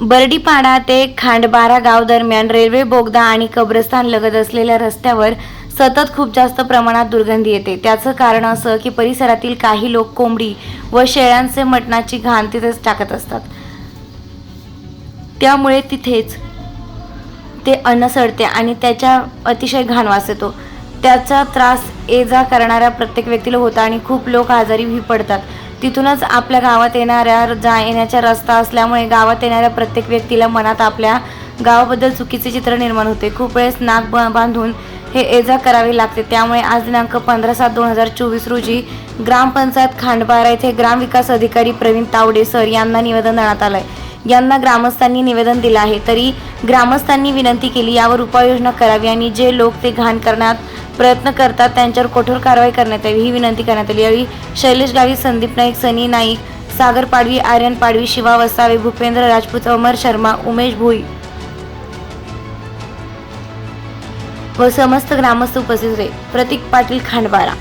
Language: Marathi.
बर्डीपाडा ते खांडबारा गाव दरम्यान रेल्वे बोगदा आणि कब्रस्तान लगत असलेल्या रस्त्यावर सतत खूप जास्त प्रमाणात दुर्गंधी येते. त्याचं कारण असं की परिसरातील काही लोक कोंबडी व शेळ्यांचे मटणाची घाण तिथेच टाकत असतात. त्यामुळे तिथेच ते अन्न सडते आणि त्याच्या अतिशय घाणवास येतो. त्याचा त्रास ये जा करणाऱ्या प्रत्येक व्यक्तीला होता आणि खूप लोक आजारीही पडतात. तिथूनच आपल्या गावात येणाऱ्या जा येण्याचा रस्ता असल्यामुळे गावात येणाऱ्या प्रत्येक व्यक्तीला मनात आपल्या गावाबद्दल चुकीचे चित्र निर्माण होते. खूप वेळेस नाक ब- बांधून हे ये जा करावे लागते. त्यामुळे आज दिनांक पंधरा सात दोन हजार चोवीस रोजी ग्रामपंचायत खांडबारा येथे ग्रामविकास अधिकारी प्रवीण तावडे सर यांना निवेदन देण्यात आलंय. यांना ग्रामस्थांनी निवेदन दिलं आहे. तरी ग्रामस्थांनी विनंती केली यावर उपाययोजना करावी आणि जे लोक ते घाण करण्यात प्रयत्न करतात त्यांच्यावर कठोर कारवाई करण्यात यावी. ही विनंती करण्यात आली. यावेळी शैलेश गावी संदीप नाईक सनी नाईक सागर पाडवी आर्यन पाडवी शिवा वसावे भूपेंद्र राजपूत अमर शर्मा उमेश भोई व समस्त ग्रामस्थ उपस्थित होते. प्रतीक पाटील खांडबारा